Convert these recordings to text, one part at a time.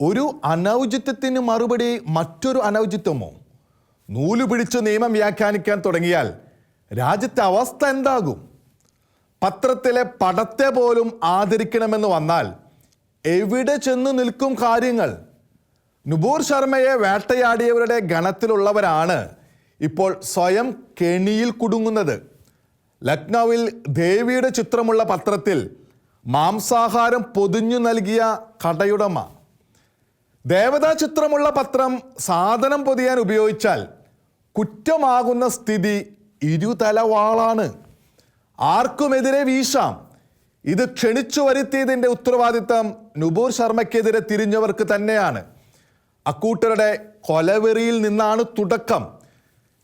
ഒരു അനൗചിത്യത്തിന് മറുപടി മറ്റൊരു അനൗചിത്വമോ? നൂൽ പിടിച്ച് നിയമം വ്യാഖ്യാനിക്കാൻ തുടങ്ങിയാൽ രാജ്യത്തെ അവസ്ഥ എന്താകും? പത്രത്തിലെ പടത്തെ പോലും ആദരിക്കണമെന്ന് വന്നാൽ എവിടെ ചെന്ന് നിൽക്കും കാര്യങ്ങൾ? നുപൂർ ശർമ്മയെ വേട്ടയാടിയവരുടെ ഗണത്തിലുള്ളവരാണ് ഇപ്പോൾ സ്വയം കെണിയിൽ കുടുങ്ങുന്നത്. ലക്നൌവിൽ ദേവിയുടെ ചിത്രമുള്ള പത്രത്തിൽ മാംസാഹാരം പൊതിഞ്ഞു നൽകിയ കടയുടമ. ദേവതാ ചിത്രമുള്ള പത്രം സാധനം പൊതിയാൻ ഉപയോഗിച്ചാൽ കുറ്റമാകുന്ന സ്ഥിതി ഇരുതലവാളാണ് ആർക്കുമെതിരെ വീശാം. ഇത് ക്ഷണിച്ചു വരുത്തിയതിന്റെ ഉത്തരവാദിത്തം നുപൂർ ശർമ്മയ്ക്കെതിരെ തിരിഞ്ഞവർക്ക് തന്നെയാണ്. അക്കൂട്ടരുടെ കൊലവെറിയിൽ നിന്നാണ് തുടക്കം.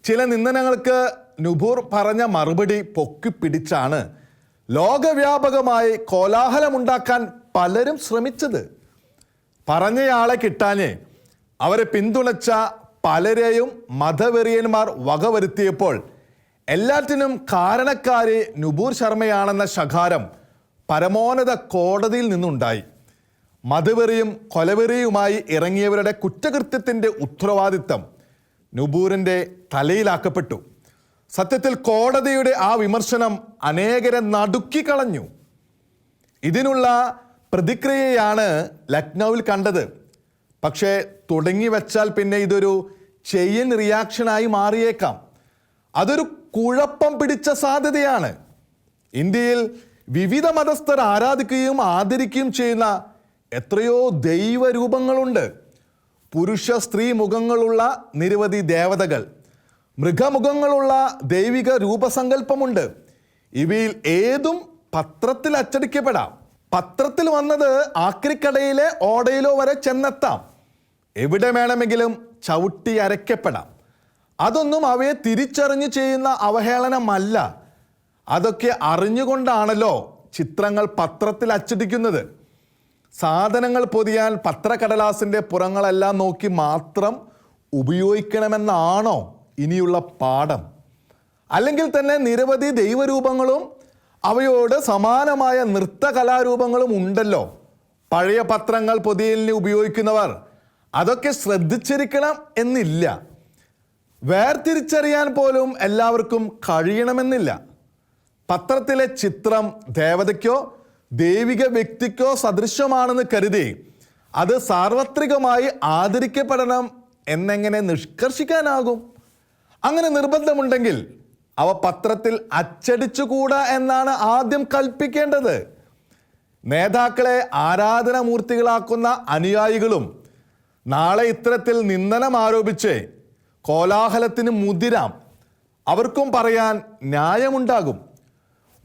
ചില നിന്ദനങ്ങൾക്ക് നുപൂർ പറഞ്ഞ മറുപടി പൊക്കിപ്പിടിച്ചാണ് ലോകവ്യാപകമായി കോലാഹലമുണ്ടാക്കാൻ പലരും ശ്രമിച്ചത്. പറഞ്ഞയാളെ കിട്ടാന് അവരെ പിന്തുണച്ച പലരെയും മതവെറിയന്മാർ വകവരുത്തിയപ്പോൾ എല്ലാറ്റിനും കാരണക്കാര് നുപൂർ ശർമ്മയാണെന്ന ശകാരം പരമോന്നത കോടതിയിൽ നിന്നുണ്ടായി. മതവെറിയും കൊലവെറിയുമായി ഇറങ്ങിയവരുടെ കുറ്റകൃത്യത്തിന്റെ ഉത്തരവാദിത്തം നുപൂറിന്റെ തലയിലാക്കപ്പെട്ടു. സത്യത്തിൽ കോടതിയുടെ ആ വിമർശനം അനേകരെ നടുക്കിക്കളഞ്ഞു ഇതിനുള്ള പ്രതിക്രിയയാണ് ലക്നൌവിൽ കണ്ടത്. പക്ഷേ തുടങ്ങി വെച്ചാൽ പിന്നെ ഇതൊരു ചെയിൻ റിയാക്ഷനായി മാറിയേക്കാം. അതൊരു കുഴപ്പം പിടിച്ച സാധ്യതയാണ്. ഇന്ത്യയിൽ വിവിധ മതസ്ഥർ ആരാധിക്കുകയും ആദരിക്കുകയും ചെയ്യുന്ന എത്രയോ ദൈവരൂപങ്ങളുണ്ട്. പുരുഷ സ്ത്രീ മുഖങ്ങളുള്ള നിരവധി ദേവതകൾ മൃഗമുഖങ്ങളുള്ള ദൈവിക രൂപസങ്കല്പമുണ്ട്. ഇവയിൽ ഏതും പത്രത്തിൽ അച്ചടിക്കപ്പെടാം. പത്രത്തിൽ വന്നത് ആക്രിക്കടയിലെ ഓടയിലോ വരെ ചെന്നെത്താം. എവിടെ വേണമെങ്കിലും ചവിട്ടി അരയ്ക്കപ്പെടാം. അതൊന്നും അവയെ തിരിച്ചറിഞ്ഞ് ചെയ്യുന്ന അവഹേളനമല്ല. അതൊക്കെ അറിഞ്ഞുകൊണ്ടാണല്ലോ ചിത്രങ്ങൾ പത്രത്തിൽ അച്ചടിക്കുന്നത്. സാധനങ്ങൾ പൊതിയാൻ പത്രക്കടലാസിന്റെ പുറങ്ങളെല്ലാം നോക്കി മാത്രം ഉപയോഗിക്കണമെന്നാണോ ഇനിയുള്ള പാഠം? അല്ലെങ്കിൽ തന്നെ നിരവധി ദൈവരൂപങ്ങളും അവയോട് സമാനമായ നൃത്ത കലാരൂപങ്ങളും ഉണ്ടല്ലോ. പഴയ പത്രങ്ങൾ പൊതിയലിന് ഉപയോഗിക്കുന്നവർ അതൊക്കെ ശ്രദ്ധിച്ചിരിക്കണം എന്നില്ല. വേർതിരിച്ചറിയാൻ പോലും എല്ലാവർക്കും കഴിയണമെന്നില്ല. പത്രത്തിലെ ചിത്രം ദേവതയ്ക്കോ ദൈവിക വ്യക്തിക്കോ സദൃശ്യമാണെന്ന് കരുതി അത് സാർവത്രികമായി ആദരിക്കപ്പെടണം എന്നെങ്ങനെ നിഷ്കർഷിക്കാനാകും? അങ്ങനെ നിർബന്ധമുണ്ടെങ്കിൽ അവ പത്രത്തിൽ അച്ചടിച്ചുകൂടാ എന്നാണ് ആദ്യം കൽപ്പിക്കേണ്ടത്. നേതാക്കളെ ആരാധന മൂർത്തികളാക്കുന്ന അനുയായികളും നാളെ ഇത്തരത്തിൽ നിന്ദനം ആരോപിച്ച് കോലാഹലത്തിന് മുതിരാം. അവർക്കും പറയാൻ ന്യായമുണ്ടാകും.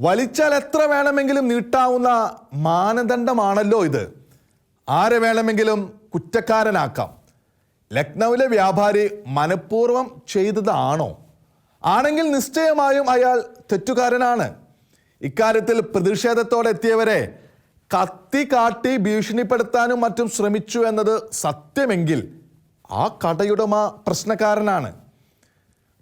വലിച്ചാൽ എത്ര വേണമെങ്കിലും നീട്ടാവുന്ന മാനദണ്ഡമാണല്ലോ ഇത്. ആരെ വേണമെങ്കിലും കുറ്റക്കാരനാക്കാം. ലക്നൌവിലെ വ്യാപാരി മനഃപൂർവം ചെയ്തതാണോ? ആണെങ്കിൽ നിശ്ചയമായും അയാൾ തെറ്റുകാരനാണ്. ഇക്കാര്യത്തിൽ പ്രതിഷേധത്തോടെ എത്തിയവരെ കത്തി കാട്ടി ഭീഷണിപ്പെടുത്താനും മറ്റും ശ്രമിച്ചു എന്നത് സത്യമെങ്കിൽ ആ കടയുടമ പ്രശ്നക്കാരനാണ്.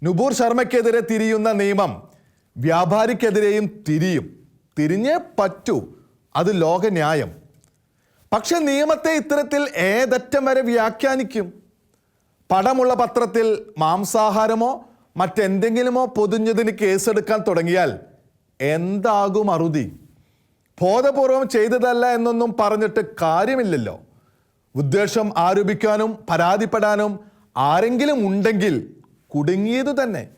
നുപൂർ ശർമ്മയ്ക്കെതിരെ തിരിയുന്ന നിയമം വ്യാപാരിക്കെതിരെയും തിരിയും. തിരിഞ്ഞേ പറ്റൂ. അത് ലോകന്യായം. പക്ഷെ നിയമത്തെ ഇത്തരത്തിൽ ഏതറ്റം വരെ വ്യാഖ്യാനിക്കും? പടമുള്ള പത്രത്തിൽ മാംസാഹാരമോ മറ്റെന്തെങ്കിലുമോ പൊതിഞ്ഞതിന് കേസെടുക്കാൻ തുടങ്ങിയാൽ എന്താകും അറുതി? ബോധപൂർവം ചെയ്തതല്ല എന്നൊന്നും പറഞ്ഞിട്ട് കാര്യമില്ലല്ലോ. ഉദ്ദേശം ആരോപിക്കാനും പരാതിപ്പെടാനും ആരെങ്കിലും ഉണ്ടെങ്കിൽ കുടുങ്ങിയതു തന്നെ.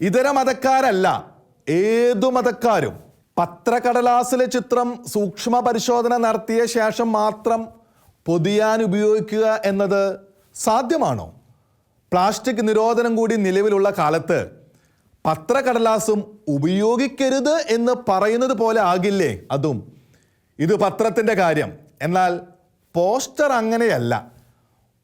ഇതര മതക്കാരല്ല ഏതു മതക്കാരും. പത്രക്കടലാസിലെ ചിത്രം സൂക്ഷ്മ പരിശോധന നടത്തിയ ശേഷം മാത്രം പൊതിയാൻ ഉപയോഗിക്കുക എന്നത് സാധ്യമാണോ? പ്ലാസ്റ്റിക് നിരോധനം കൂടി നിലവിലുള്ള കാലത്ത് പത്രക്കടലാസും ഉപയോഗിക്കരുത് എന്ന് പറയുന്നത് പോലെ ആകില്ലേ? അതും. ഇത് പത്രത്തിന്റെ കാര്യം. എന്നാൽ പോസ്റ്റർ അങ്ങനെയല്ല.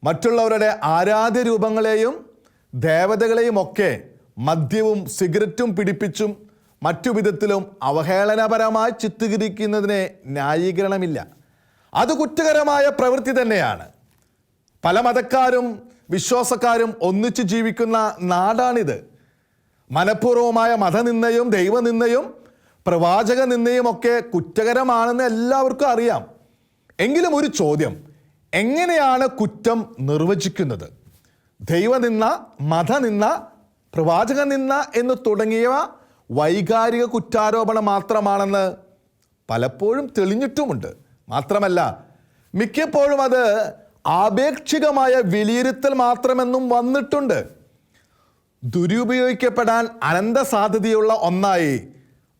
മറ്റുള്ളവരുടെ ആരാധ്യ രൂപങ്ങളെയും ദേവതകളെയും ഒക്കെ മദ്യവും സിഗരറ്റും പിടിപ്പിച്ചും മറ്റു വിധത്തിലും അവഹേളനപരമായി ചിത്രീകരിക്കുന്നതിന് ന്യായീകരണമില്ല. അത് കുറ്റകരമായ പ്രവൃത്തി തന്നെയാണ്. പല മതക്കാരും വിശ്വാസക്കാരും ഒന്നിച്ചു ജീവിക്കുന്ന നാടാണിത്. മനഃപൂർവമായ മതനിന്ദയും ദൈവനിന്ദയും പ്രവാചക നിന്ദയും ഒക്കെ കുറ്റകരമാണെന്ന് എല്ലാവർക്കും അറിയാം. എങ്കിലും ഒരു ചോദ്യം എങ്ങനെയാണ് കുറ്റം നിർവചിക്കുന്നത്? ദൈവനിന്ന മതനിന്ന പ്രവാചക നിന്ന എന്ന് തുടങ്ങിയവ വൈകാരിക കുറ്റാരോപണം മാത്രമാണെന്ന് പലപ്പോഴും തെളിഞ്ഞിട്ടുമുണ്ട്. മാത്രമല്ല മിക്കപ്പോഴും അത് ആപേക്ഷികമായ വിലയിരുത്തൽ മാത്രമെന്നും വന്നിട്ടുണ്ട്. ദുരുപയോഗിക്കപ്പെടാൻ അനന്ത സാധ്യതയുള്ള ഒന്നായി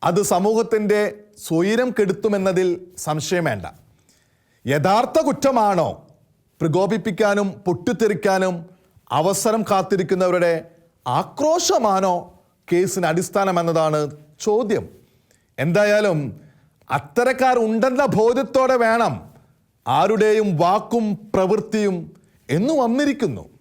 അത് സമൂഹത്തിന്റെ സ്വൈരം കെടുത്തുമെന്നതിൽ സംശയം വേണ്ട. യഥാർത്ഥ കുറ്റമാണോ പ്രകോപിപ്പിക്കാനും പൊട്ടിത്തെറിക്കാനും അവസരം കാത്തിരിക്കുന്നവരുടെ ആക്രോശമാണോ കേസിന് അടിസ്ഥാനമെന്നതാണ് ചോദ്യം. എന്തായാലും അത്തരക്കാർ ഉണ്ടെന്ന ബോധ്യത്തോടെ വേണം ആരുടെയും വാക്കും പ്രവൃത്തിയും എന്നു വന്നിരിക്കുന്നു.